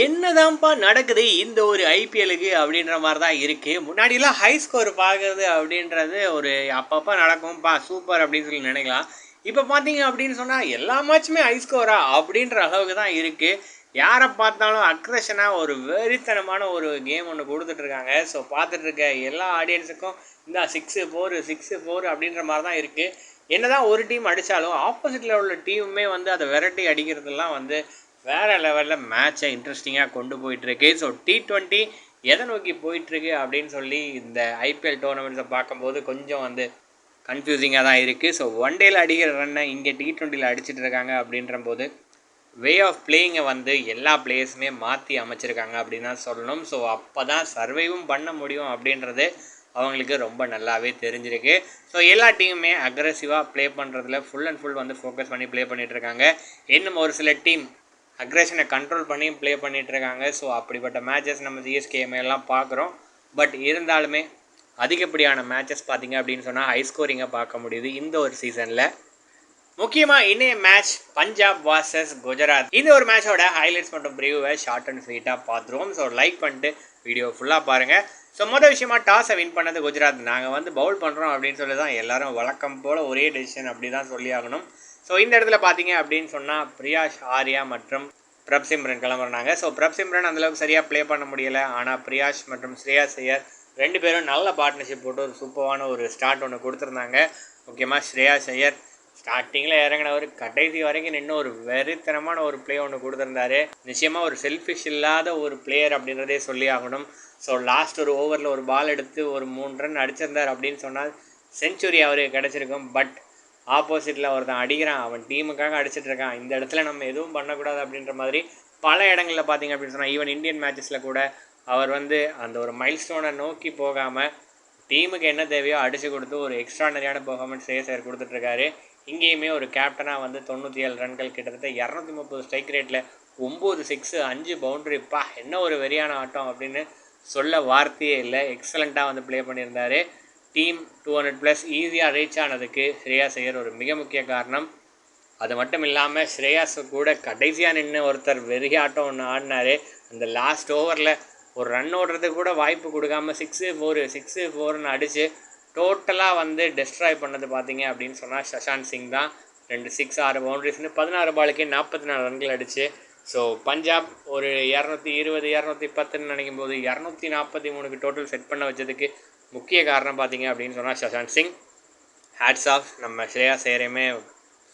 என்னதான்ப்பா நடக்குது இந்த ஒரு ஐபிஎலுக்கு அப்படின்ற மாதிரி தான் இருக்குது முன்னாடிலாம் ஹை ஸ்கோர் பார்க்குறது அப்படின்றது ஒரு அப்பப்போ நடக்கும்ப்பா சூப்பர் அப்படின்னு சொல்லி நினைக்கலாம். இப்போ பார்த்தீங்க அப்படின்னு சொன்னால் எல்லா மேட்சுமே ஹை ஸ்கோரா அப்படின்ற அளவுக்கு தான் இருக்குது யாரை பார்த்தாலும் அக்ரஷனாக ஒரு வெறித்தனமான ஒரு கேம் ஒன்று கொடுத்துட்ருக்காங்க ஸோ பார்த்துட்ருக்க எல்லா ஆடியன்ஸுக்கும் இந்த சிக்ஸு ஃபோர் சிக்ஸு ஃபோர் அப்படின்ற மாதிரி தான் இருக்குது என்னதான் ஒரு டீம் அடித்தாலும் ஆப்போசிட்டில் உள்ள டீமுமே வந்து அதை விரட்டி அடிக்கிறதுலாம் வந்து வேறு லெவலில் மேட்சை இன்ட்ரெஸ்டிங்காக கொண்டு போயிட்டுருக்கு. ஸோ டி ட்வெண்ட்டி எதை நோக்கி போயிட்டுருக்கு அப்படின்னு சொல்லி இந்த ஐபிஎல் டோர்னமெண்ட்ஸை பார்க்கும்போது கொஞ்சம் வந்து கன்ஃபியூசிங்காக தான் இருக்குது ஸோ ஒன் டேயில் அடிக்கிற ரன்னை இங்கே டி ட்வெண்ட்டியில் அடிச்சிட்டு இருக்காங்க அப்படின்ற போது வே ஆஃப் பிளேயிங்கை வந்து எல்லா பிளேயர்ஸுமே மாற்றி அமைச்சிருக்காங்க அப்படின்னு தான் சொல்லணும். ஸோ அப்போ தான் சர்வைவும் பண்ண முடியும் அப்படின்றது அவங்களுக்கு ரொம்ப நல்லாவே தெரிஞ்சிருக்கு. ஸோ எல்லா டீமுமே அக்ரஸிவாக ப்ளே பண்ணுறதுல ஃபுல் அண்ட் ஃபுல் வந்து ஃபோக்கஸ் பண்ணி ப்ளே பண்ணிகிட்டு இருக்காங்க. இன்னும் ஒரு சில டீம் அக்ரேஷனை கண்ட்ரோல் பண்ணி ப்ளே பண்ணிகிட்டு இருக்காங்க ஸோ அப்படிப்பட்ட மேட்சஸ் நம்ம ஜிஎஸ்கேஎம் எல்லாம் பார்க்குறோம். பட் இருந்தாலுமே அதிகப்படியான மேட்சஸ் பார்த்தீங்க அப்படின்னு சொன்னால் ஹை ஸ்கோரிங்காக பார்க்க முடியுது இந்த ஒரு சீசனில் முக்கியமாக இன்னைய மேட்ச் பஞ்சாப் வாசஸ் குஜராத் இந்த ஒரு மேட்சோட ஹைலைட்ஸ் மற்றும் ப்ரீவை ஷார்ட் அண்ட் ஸ்வீட்டாக பார்த்துருவோம். ஸோ லைக் பண்ணிட்டு வீடியோ ஃபுல்லாக பாருங்கள் ஸோ மொதல் விஷயமா டாஸை வின் பண்ணது குஜராத். நாங்கள் வந்து பவுல் பண்ணுறோம் அப்படின்னு சொல்லி தான் எல்லாரும் வழக்கம் போல் ஒரே டெசிஷன் அப்படி தான் சொல்லி ஆகணும். ஸோ இந்த இடத்துல பார்த்தீங்க அப்படின்னு சொன்னால் பிரியாஷ் ஆர்யா மற்றும் பிரப் சிம்ரன் கிளம்புறாங்க. ஸோ பிரப் சிம்ரன் அந்தளவுக்கு சரியாக ப்ளே பண்ண முடியலை. ஆனால் பிரியாஷ் மற்றும் ஸ்ரேயா ஐயர் ரெண்டு பேரும் நல்ல பார்ட்னர்ஷிப் போட்டு ஒரு சூப்பரான ஒரு ஸ்டார்ட் ஒன்று கொடுத்துருந்தாங்க. முக்கியமாக ஸ்ரேயா ஐயர் ஸ்டார்டிங்கில் இறங்கினவர் கடைசி வரைக்கும் நின்று ஒரு வெறித்தனமான ஒரு ப்ளே ஒன்று கொடுத்துருந்தாரு. நிச்சயமாக ஒரு செல்ஃபிஷ் இல்லாத ஒரு பிளேயர் அப்படின்றதே சொல்லி ஆகணும். ஸோ லாஸ்ட் ஒரு ஓவரில் ஒரு பால் எடுத்து ஒரு மூணு ரன் அடிச்சிருந்தார் அப்படின்னு சொன்னால் செஞ்சுரி அவருக்கு கிடச்சிருக்கும். பட் ஆப்போசிட்டில் ஒருத்தன் அடிக்கிறான் அவன் டீமுக்காக அடிச்சிட்டு இருக்கான். இந்த இடத்துல நம்ம எதுவும் பண்ணக்கூடாது அப்படின்ற மாதிரி பல இடங்களில் பார்த்தீங்க அப்படின்னு சொன்னால் ஈவன் இந்தியன் மேட்சஸில் கூட அவர் வந்து அந்த ஒரு மைல்ஸ்டோனை நோக்கி போகாமல் டீமுக்கு என்ன தேவையோ அடித்து கொடுத்து ஒரு எக்ஸ்ட்ரானரியான பெர்ஃபார்மன்ஸ் சேசர் கொடுத்துட்ருக்காரு இங்கேயுமே ஒரு கேப்டனாக வந்து தொண்ணூற்றி ஏழு ரன்கள் கிட்டத்தட்ட இரநூத்தி முப்பது ஸ்ட்ரைக் ரேட்டில் ஒம்பது சிக்ஸு அஞ்சு பவுண்ட்ரி பா என்ன ஒரு வெறியான ஆட்டம் அப்படின்னு சொல்ல வார்த்தையே இல்லை. எக்ஸலண்ட்டாக வந்து ப்ளே பண்ணியிருந்தாரு. டீம் டூ ஹண்ட்ரட் ப்ளஸ் ஈஸியாக ரீச் ஆனதுக்கு ஸ்ரேயாஸ் ஐயர் ஒரு மிக முக்கிய காரணம். அது மட்டும் இல்லாமல் ஸ்ரேயாஸ் கூட கடைசியாக நின்று ஒருத்தர் வெறிய ஆட்டம் ஒன்று ஆடினார். அந்த லாஸ்ட் ஓவரில் ஒரு ரன் ஓடுறதுக்கு கூட வாய்ப்பு கொடுக்காம சிக்ஸு ஃபோரு சிக்ஸு ஃபோர்னு அடித்து டோட்டலாக வந்து டெஸ்ட்ராய் பண்ணது பார்த்தீங்க அப்படின்னு சொன்னால் சஷாந்த் சிங் தான். ரெண்டு சிக்ஸ் ஆறு பவுண்ட்ரிஸ்னு பதினாறு பாலுக்கே நாற்பத்தி நாலு ரன்கள் அடிச்சு. ஸோ பஞ்சாப் ஒரு இரநூத்தி இருபது இரநூத்தி பத்துன்னு நினைக்கும் போது இரநூத்தி நாற்பத்தி மூணுக்கு டோட்டல் செட் பண்ண வச்சதுக்கு முக்கிய காரணம் பார்த்தீங்க அப்படின்னு சொன்னால் சஷாந்த் சிங். ஹேட்ஸ் ஆஃப் நம்ம ஸ்ரேயா சேரையுமே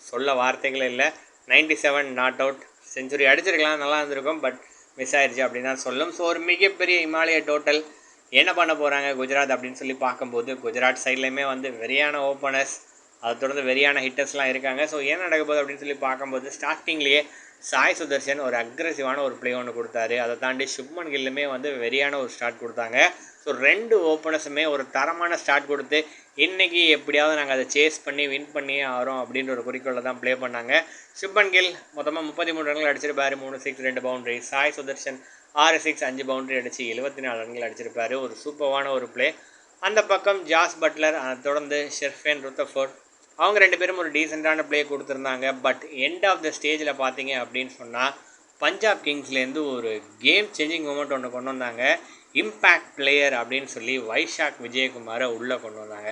சொல்ல வார்த்தைகள் இல்லை. Ninety seven not out century அடிச்சிருக்கலாம் நல்லா இருந்திருக்கும் பட் மிஸ் ஆயிடுச்சு அப்படின்னு தான் சொல்லும். ஸோ ஒரு மிகப்பெரிய இமாலய டோட்டல் என்ன பண்ண போகிறாங்க குஜராத் அப்படின்னு சொல்லி பார்க்கும்போது குஜராத் சைட்லேயுமே வந்து வெறியான ஓப்பனர்ஸ் அதை தொடர்ந்து வெறியான ஹிட்டர்ஸ்லாம் இருக்காங்க. ஸோ என்ன நடக்க போகுது அப்படின்னு சொல்லி பார்க்கும்போது ஸ்டார்டிங்லேயே சாய் சுதர்ஷன் ஒரு அக்ரெசிவான ஒரு ப்ளே ஒன்று கொடுத்தாரு. அதை தாண்டி சுப்மன் கில்லுமே வந்து வெறியான ஒரு ஸ்டார்ட் கொடுத்தாங்க. ஸோ ரெண்டு ஓப்பனர்ஸுமே ஒரு தரமான ஸ்டார்ட் கொடுத்து இன்றைக்கி எப்படியாவது நாங்கள் அதை சேஸ் பண்ணி வின் பண்ணி ஆகிறோம் அப்படின்ற ஒரு குறிக்கோளை தான் ப்ளே பண்ணாங்க. சுப்மன் கில் மொத்தமாக முப்பத்தி மூணு ரன்கள் அடிச்சிருப்பாரு மூணு சிக்ஸ் ரெண்டு பவுண்டரி சாய் சுதர்ஷன் ஆறு சிக்ஸ் அஞ்சு பவுண்டரி அடித்து எழுபத்தி நாலு ரன்கள் அடிச்சிருப்பாரு. ஒரு சூப்பரான ஒரு ப்ளே அந்த பக்கம் ஜாஸ் பட்லர் அதை தொடர்ந்து ஷெர்ஃபேன் ருத்தஃபோர்ட் அவங்க ரெண்டு பேரும் ஒரு டீசெண்டான ப்ளே கொடுத்துருந்தாங்க. பட் எண்ட் ஆஃப் த ஸ்டேஜில் பார்த்தீங்க அப்படின்னு சொன்னால் பஞ்சாப் கிங்ஸ்லேருந்து ஒரு கேம் சேஞ்சிங் மூமெண்ட் ஒன்று கொண்டு வந்தாங்க. இம்பேக்ட் பிளேயர் அப்படின்னு சொல்லி வைஷாக் விஜயகுமாரை உள்ளே கொண்டு வந்தாங்க.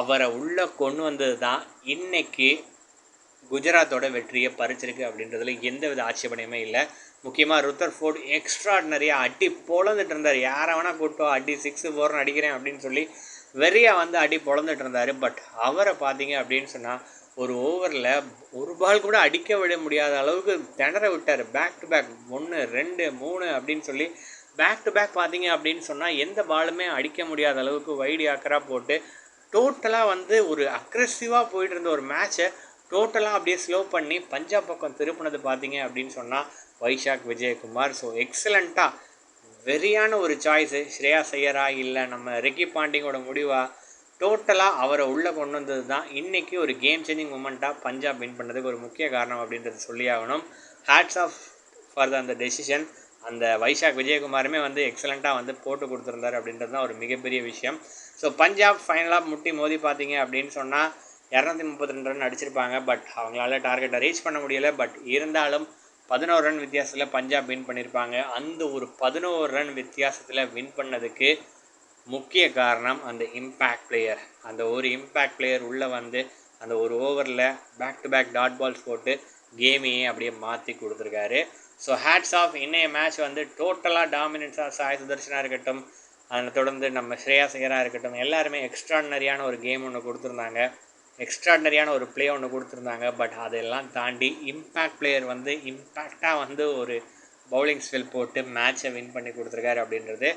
அவரை உள்ளே கொண்டு வந்தது தான் இன்றைக்கி குஜராத்தோட வெற்றியை பறிச்சிருக்கு அப்படின்றதுல எந்த வித ஆட்சேபனையுமே இல்லை. முக்கியமாக ருத்தர் ஃபோர்ட் எக்ஸ்ட்ராடினரியாக அடி பொழந்துட்டு இருந்தார். யாரை வேணால் கூப்பிட்டோ அடி சிக்ஸு ஃபோர்னு அடிக்கிறேன் அப்படின்னு சொல்லி வெறியாக வந்து அடி பொழந்துட்டு இருந்தார். பட் அவரை பார்த்தீங்க அப்படின்னு சொன்னால் ஒரு ஓவரில் ஒரு பால் கூட அடிக்க விட முடியாத அளவுக்கு திணற விட்டார். பேக் டு பேக் ஒன்று ரெண்டு மூணு அப்படின்னு சொல்லி பேக் டு பேக் பார்த்தீங்க அப்படின்னு சொன்னால் எந்த பாலுமே அடிக்க முடியாத அளவுக்கு வைடி ஆக்கராக போட்டு டோட்டலாக வந்து ஒரு அக்ரெசிவாக போயிட்டு இருந்த ஒரு மேட்சை டோட்டலாக அப்படியே ஸ்லோ பண்ணி பஞ்சாப் பக்கம் திருப்பினது பார்த்தீங்க அப்படின்னு சொன்னால் வைஷாக் விஜயகுமார். ஸோ எக்ஸலண்ட்டாக வெறியான ஒரு சாய்ஸு ஸ்ரேயா ஐயரா இல்லை நம்ம ரெக்கி பாண்டிங்கோட முடிவாக டோட்டலாக அவரை உள்ளே கொண்டு வந்தது தான் இன்றைக்கி ஒரு கேம் சேஞ்சிங் மூமெண்ட்டாக பஞ்சாப் வின் பண்ணதுக்கு ஒரு முக்கிய காரணம் அப்படின்றது சொல்லி ஆகணும். ஹேட்ஸ் ஆஃப் ஃபார் த அந்த டெசிஷன் அந்த வைஷாக் விஜயகுமாருமே வந்து எக்ஸலண்ட்டாக வந்து போட்டு கொடுத்துருந்தாரு அப்படின்றது தான் ஒரு மிகப்பெரிய விஷயம். ஸோ பஞ்சாப் ஃபைனலாக முட்டி மோதி பார்த்தீங்க அப்படின்னு சொன்னால் இரநூத்தி முப்பத்தி ரெண்டு ரன் அடிச்சிருப்பாங்க. பட் அவங்களால டார்கெட்டை ரீச் பண்ண முடியலை. பட் இருந்தாலும் பதினோரு ரன் வித்தியாசத்தில் பஞ்சாப் வின் பண்ணியிருப்பாங்க அந்த ஒரு பதினோரு ரன் வித்தியாசத்தில் வின் பண்ணதுக்கு முக்கிய காரணம் அந்த இம்பேக்ட் பிளேயர் அந்த ஒரு இம்பேக்ட் பிளேயர் உள்ளே வந்து அந்த ஒரு ஓவரில் back to back dot balls போட்டு கேமையே அப்படியே மாற்றி கொடுத்துருக்காரு. ஸோ ஹேட்ஸ் ஆஃப் இன்னைய மேட்ச் வந்து டோட்டலாக டாமினன்ஸாக சாய் சுதர்ஷனாக இருக்கட்டும் அதை தொடர்ந்து நம்ம ஸ்ரேயா ஐயராக இருக்கட்டும் எல்லாருமே எக்ஸ்ட்ராடினரியான ஒரு கேம் ஒன்று கொடுத்துருந்தாங்க. எக்ஸ்ட்ராடனரியான ஒரு ப்ளே ஒன்று கொடுத்துருந்தாங்க. பட் அதெல்லாம் தாண்டி இம்பேக்ட் பிளேயர் வந்து இம்பேக்டாக வந்து ஒரு பவுலிங் ஸ்பெல் போட்டு மேட்சை வின் பண்ணி கொடுத்துருக்காரு அப்படின்றது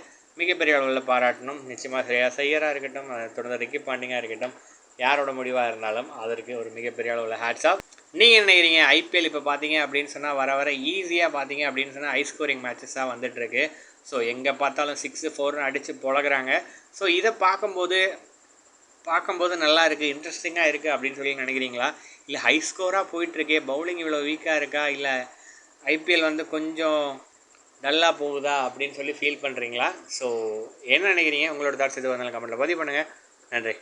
மிகப்பெரிய அளவில் பாராட்டணும். நிச்சயமாக ஸ்ரேயா செய்யராக இருக்கட்டும் அதை தொடர்ந்து ரிக்கி பாண்டிங்காக இருக்கட்டும் யாரோட முடிவாக இருந்தாலும் அதற்கு ஒரு மிகப்பெரிய அளவில் ஹேட்ஸ் ஆஃப் நீங்கள் நினைக்கிறீங்க? ஐபிஎல் இப்போ பார்த்தீங்க அப்படின்னு சொன்னால் வர வர ஈஸியாக பார்த்தீங்க அப்படின்னு சொன்னால் ஹை ஸ்கோரிங் மேட்சஸாக வந்துட்டுருக்கு. ஸோ எங்கே பார்த்தாலும் சிக்ஸு ஃபோர்னு அடித்து புழகிறாங்க ஸோ இதை பார்க்கும்போது பார்க்கும்போது நல்லா இருக்குது இன்ட்ரெஸ்டிங்காக இருக்குது அப்படின்னு சொல்லி நினைக்கிறீங்களா? இல்லை ஹை ஸ்கோராக போயிட்டுருக்கே பவுலிங் இவ்வளோ வீக்காக இருக்கா? இல்லை ஐபிஎல் வந்து கொஞ்சம் டல்லாக போகுதா அப்படின்னு சொல்லி ஃபீல் பண்ணுறீங்களா ஸோ என்ன நினைக்கிறீங்க? உங்களோட தாட்ஸ் எது வந்தாலும் கமெண்ட்டில் பதிவு பண்ணுங்கள் நன்றி.